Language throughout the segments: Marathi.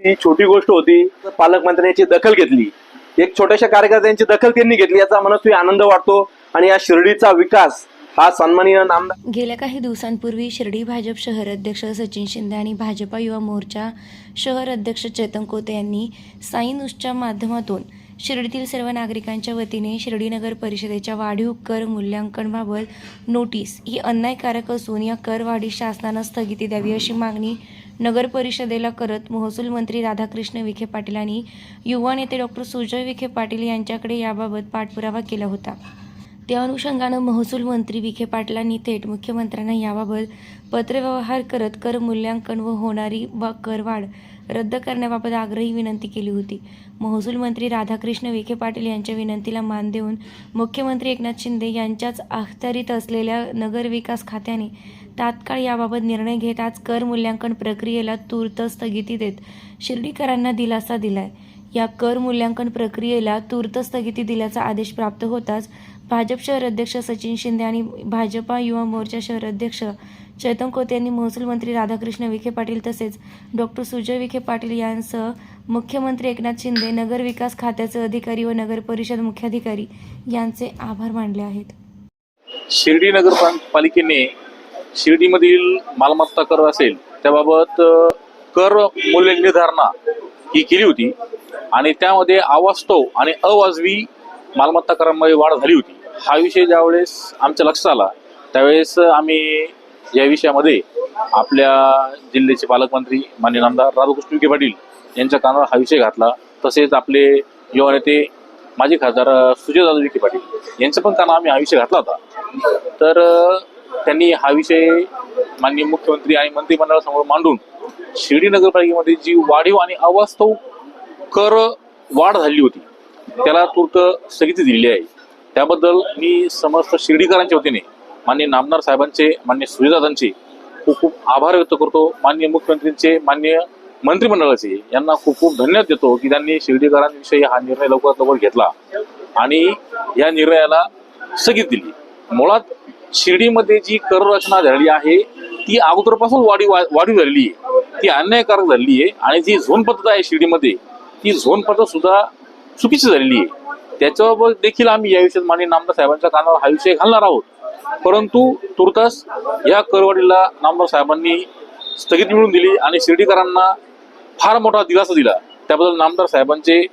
ती छोटी गोष्ट होती. पालकमंत्र्यांची दखल घेतली. एक छोट्याशा कार्यकर्त्यांची दखल त्यांनी घेतली. याचा मनस्वी आनंद वाटतो. आणि या शिर्डीचा विकास हा सन्माननीय नामदार गेल्या काही दिवसांपूर्वी शिर्डी भाजप शहर अध्यक्ष सचिन शिंदे आणि भाजपा युवा मोर्चा शहर अध्यक्ष चेतन कोते यांनी साई न्यूजच्या माध्यमातून शिर्डीतील सर्व नागरिकांच्या वतीने शिर्डी नगर परिषदेच्या वाढीव कर मूल्यांकनबाबत नोटीस ही अन्यायकारक असून या करवाढी शासनानं स्थगिती द्यावी अशी मागणी नगर परिषदेला करत महसूल मंत्री राधाकृष्ण विखे पाटील आणि युवा नेते डॉक्टर सुजय विखे पाटील यांच्याकडे याबाबत पाठपुरावा केला होता. त्या अनुषंगानं महसूल मंत्री विखे पाटलांनी थेट मुख्यमंत्र्यांना याबाबत पत्रव्यवहार करत कर मूल्यांकन व होणारी व करवाढ रद्द करण्याबाबत आग्रही विनंती केली होती. महसूल मंत्री राधाकृष्ण विखे पाटील यांच्या विनंतीला मान देऊन मुख्यमंत्री एकनाथ शिंदे यांच्याच अखत्यारीत असलेल्या नगरविकास खात्याने तात्काळ याबाबत निर्णय घेत आज कर मूल्यांकन प्रक्रियेला तूर्त स्थगिती देत शिर्डीकरांना दिलासा दिलाय. या कर मूल्यांकन प्रक्रियेला तूर्त स्थगिती दिल्याचा आदेश प्राप्त होताच भाजप शहर अध्यक्ष सचिन शिंदे आणि भाजपा युवा मोर्चा शहर अध्यक्ष चैतन कोते यांनी महसूल मंत्री राधाकृष्ण विखे पाटील तसेच डॉक्टर सुजय विखे पाटील यांसह मुख्यमंत्री एकनाथ शिंदे नगर विकास खात्याचे अधिकारी व नगर परिषद मुख्याधिकारी यांचे आभार मानले आहेत. शिर्डी नगरपालिकेने शिर्डीमधील मालमत्ता कर असेल त्याबाबत कर मूल्य निर्धारणा ही केली होती आणि त्यामध्ये अवास्तव आणि अवाजवी मालमत्ता करामध्ये वाढ झाली होती. हा विषय ज्यावेळेस आमच्या लक्षात आला त्यावेळेस आम्ही या विषयामध्ये आपल्या जिल्ह्याचे पालकमंत्री मान्य नामदार राधाकृष्ण विखे पाटील यांच्या कानावर हा विषय घातला. तसेच आपले युवा नेते माजी खासदार अ, सुजयदादा विखे पाटील यांचं पण काना आम्ही हा विषय घातला होता. तर त्यांनी हा विषय माननीय मुख्यमंत्री आणि मंत्रिमंडळासमोर मांडून शिर्डी नगरपालिकेमध्ये जी वाढीव आणि अवास्तव कर वाढ झाली होती त्याला तूर्त स्थगिती दिलेली आहे. त्याबद्दल मी समस्त शिर्डीकरांच्या वतीने माननीय नामदार साहेबांचे मान्य सुजयदादांचे खूप खूप आभार व्यक्त करतो. माननीय मुख्यमंत्रींचे मान्य मंत्रिमंडळाचे यांना खूप खूप धन्यवाद देतो की त्यांनी शिर्डीकरांविषयी हा निर्णय लवकरात लवकर घेतला आणि या निर्णयाला स्थगित दिली. मुळात शिर्डीमध्ये जी कर रचना झालेली आहे ती अगोदरपासून वाढीव वाढीव झालेली आहे. ती अन्यायकारक झालेली आहे आणि जी झोन पद्धत आहे शिर्डीमध्ये ती झोन पद्धत सुद्धा चुकीची झालेली आहे. त्याच्यावर देखील आम्ही या विषयात माननीय नामदार साहेबांच्या कानावर हा विषय घालणार आहोत. परंतु तुर्तास या करवाढीला नामदार साहेबांनी स्थगिती मिळवून दिली आणि शिर्डीकरांना फार मोठा दिलासा दिला. त्याबद्दल नामदार साहेबांचे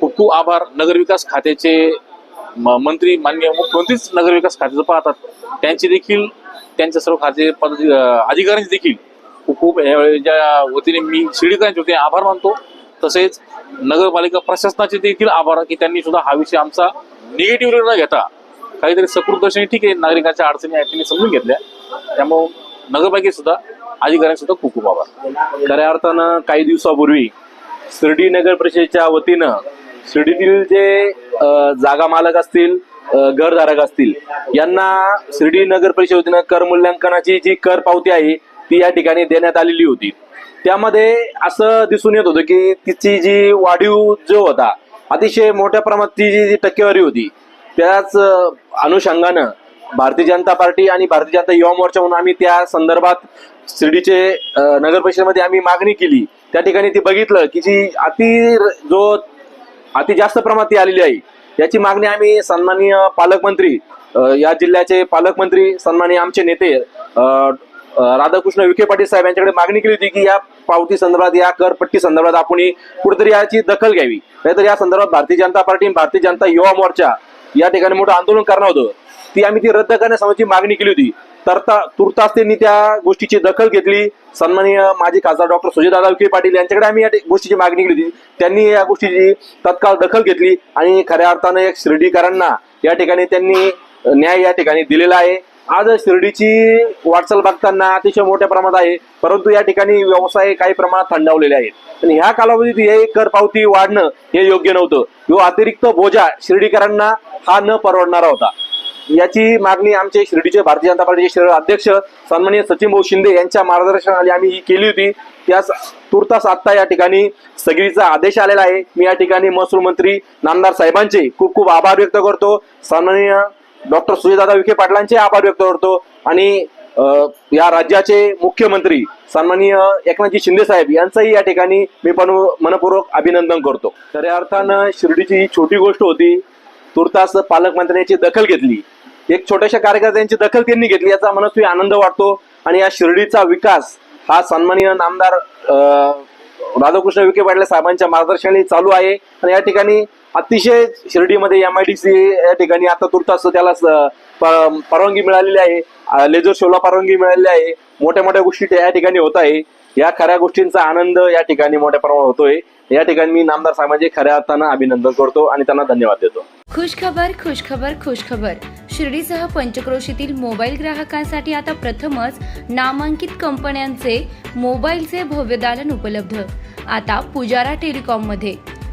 खूप खूप आभार. नगरविकास खात्याचे म- मंत्री मान्य मुख्यमंत्रीच नगरविकास खात्याचं पाहतात. त्यांचे देखील त्यांच्या सर्व खाते पद अधिकाऱ्यांचे देखील खूप खूप यावेळेच्या वतीने मी शिर्डीकरांच्या वतीने आभार मानतो. तसेच नगरपालिका प्रशासनाचे देखील आभार की त्यांनी सुद्धा हा विषय आमचा निगेटिव्ह न घेता काहीतरी सकृतदर्शनी ठीक आहे नागरिकांच्या अडचणी आहेत त्यांनी समजून घेतल्या. त्यामुळं नगरपालिकेत सुद्धा अधिकाऱ्यांचे सुद्धा खूप खूप आभार. खऱ्या अर्थानं काही दिवसापूर्वी शिर्डी नगर परिषदेच्या वतीनं शिर्डीतील जे जागा मालक असतील घरधारक असतील यांना शिर्डी नगर परिषद वतीनं कर मूल्यांकनाची जी कर पावती आहे ती या ठिकाणी देण्यात आलेली होती. त्यामध्ये असं दिसून येत होतं की तिची जी वाढीव जो होता अतिशय मोठ्या प्रमाणात ती जी जी टक्केवारी होती त्याच अनुषंगानं भारतीय जनता पार्टी आणि भारतीय जनता युवा मोर्चा म्हणून आम्ही त्या संदर्भात शिर्डीचे नगर परिषदेमध्ये आम्ही मागणी केली. त्या ठिकाणी ती बघितलं की जी अति जो अति जास्त प्रमाणात ती आलेली आहे याची मागणी आम्ही सन्माननीय पालकमंत्री या जिल्ह्याचे पालकमंत्री सन्माननीय आमचे नेते राधाकृष्ण विखे पाटील साहेब यांच्याकडे मागणी केली होती की या पावती संदर्भात या करपट्टी संदर्भात आपण कुठेतरी याची दखल घ्यावी. नाहीतर या संदर्भात भारतीय जनता पार्टी आणि भारतीय जनता युवा मोर्चा या ठिकाणी मोठं आंदोलन करणार होतं. ती आम्ही ती रद्द करण्यासंबंधी मागणी केली होती. तर तुर्तास त्यांनी त्या गोष्टीची दखल घेतली. सन्माननीय माजी खासदार डॉक्टर सुजयदादा विखे पाटील यांच्याकडे आम्ही या गोष्टीची मागणी केली होती. त्यांनी या गोष्टीची तत्काळ दखल घेतली आणि खऱ्या अर्थानं एक शिर्डीकरांना या ठिकाणी त्यांनी न्याय या ठिकाणी दिलेला आहे. आज शिर्डीची वाटचाल बघताना अतिशय मोठ्या प्रमाणात आहे परंतु या ठिकाणी व्यवसाय काही प्रमाणात थंडावलेले आहेत. आणि ह्या कालावधीत हे कर पावती वाढणं हे योग्य नव्हतं. जो अतिरिक्त बोजा शिर्डीकरांना हा न परवडणारा होता. याची मागणी आमचे शिर्डीचे भारतीय जनता पार्टीचे शहर अध्यक्ष सन्माननीय सचिन भाऊ शिंदे यांच्या मार्गदर्शनाखाली आम्ही ही केली होती. त्यास तुर्तास आत्ता या ठिकाणी स्थगितीचा आदेश आलेला आहे. मी या ठिकाणी महसूल मंत्री नामदार साहेबांचे खूप खूप आभार व्यक्त करतो. सन्माननीय डॉक्टर सुजयदादा विखे पाटलांचे आभार व्यक्त करतो. आणि या राज्याचे मुख्यमंत्री सन्माननीय एकनाथजी शिंदे साहेब यांचंही या ठिकाणी मी पण मनपूर्वक अभिनंदन करतो. खऱ्या अर्थानं शिर्डीची ही छोटी गोष्ट होती. तुर्तास पालकमंत्र्यांची दखल घेतली. एक छोट्याशा कार्यकर्त्यांची दखल त्यांनी घेतली याचा मनस्वी आनंद वाटतो. आणि या शिर्डीचा विकास हा सन्माननीय नामदार राधाकृष्ण विखे पाटील साहेबांच्या मार्गदर्शनाने चालू आहे. आणि या ठिकाणी अतिशय शिर्डीमध्ये एम आय डी सी या ठिकाणी आता तुर्तास त्याला परवानगी मिळालेली आहे. लेझर शोला परवानगी मिळालेली आहे. मोठ्या मोठ्या गोष्टी या ठिकाणी होत आहे. या खऱ्या गोष्टींचा आनंद या ठिकाणी मोठ्या प्रमाणात होतोय. या ठिकाणी मी नामदार सामाजिक खऱ्या अर्थानं अभिनंदन करतो आणि त्यांना धन्यवाद देतो. खुशखबर खुशखबर खुशखबर. शिर्डीसह पंचक्रोशीतील मोबाईल ग्राहकांसाठी आता प्रथमच नामांकित कंपन्यांचे मोबाईलचे भव्य दालन उपलब्ध. आता पुजारा टेलिकॉममध्ये.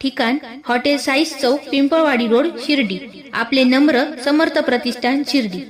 ठिकाण हॉटेल साईस चौक पिंपळवाडी रोड शिर्डी. आपले नम्र समर्थ प्रतिष्ठान शिर्डी.